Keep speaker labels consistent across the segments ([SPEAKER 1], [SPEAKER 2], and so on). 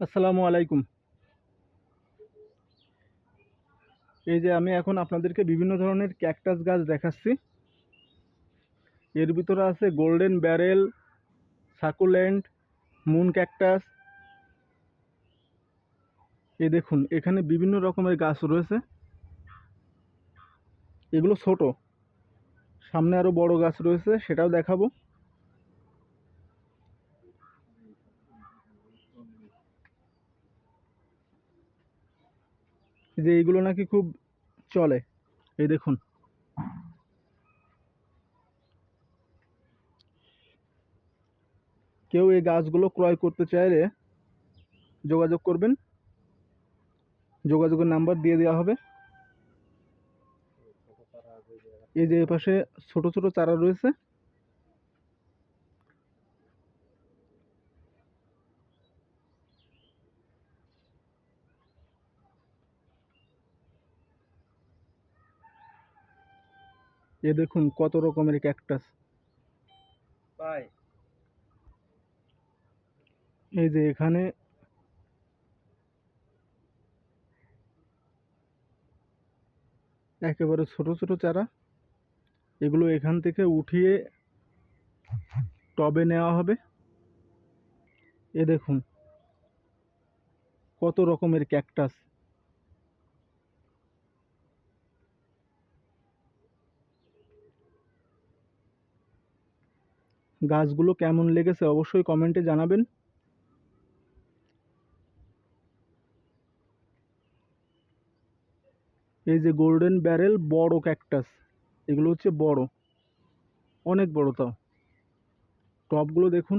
[SPEAKER 1] আসসালামু আলাইকুম। এই যে আমি এখন আপনাদেরকে বিভিন্ন ধরনের ক্যাকটাস গাছ দেখাচ্ছি। এর ভিতরে আছে golden barrel succulent moon cactus. এই দেখুন, এখানে বিভিন্ন রকমের গাছ রয়েছে। এগুলো ছোট। সামনে আরও বড় গাছ রয়েছে, সেটাও দেখাবো। যে এইগুলো নাকি খুব চলে। এই দেখুন। কেউ এই গাছগুলো ক্রয় করতে চাইলে যোগাযোগ করবেন। যোগাযোগের নাম্বার দিয়ে দেওয়া হবে। এই যে এপাশে ছোট ছোট চারা রয়েছে। এ দেখুন কত রকমের ক্যাকটাস এই যে এখানে একেবারে ছোট ছোট চারা। এগুলো এখান থেকে উঠিয়ে টবে নেওয়া হবে। এ দেখুন কত রকমের ক্যাকটাস গাছগুলো কেমন লেগেছে অবশ্যই কমেন্টে জানাবেন। এই যে গোল্ডেন ব্যারেল বড় ক্যাকটাস এগুলো হচ্ছে বড়, অনেক বড় তাও। টপগুলো দেখুন।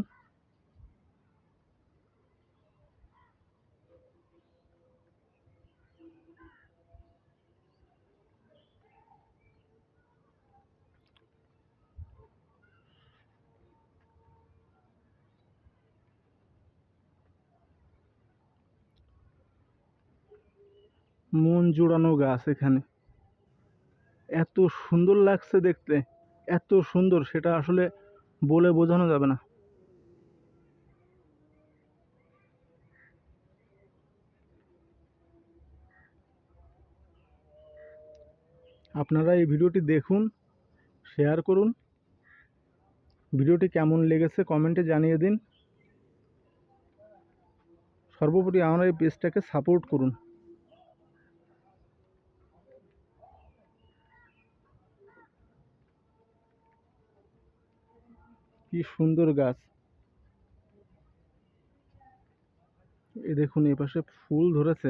[SPEAKER 1] মন জোড়ানো গাছ এখানে। এত সুন্দর লাগছে দেখতে, এত সুন্দর, সেটা আসলে বলে বোঝানো যাবে না। আপনারা এই ভিডিওটি দেখুন, শেয়ার করুন। ভিডিওটি কেমন লেগেছে কমেন্টে জানিয়ে দিন। সর্বোপরি আমার এই পেজটাকে সাপোর্ট করুন। কি সুন্দর গাছ। এ দেখুন এপাশে পাশে ফুল ধরেছে।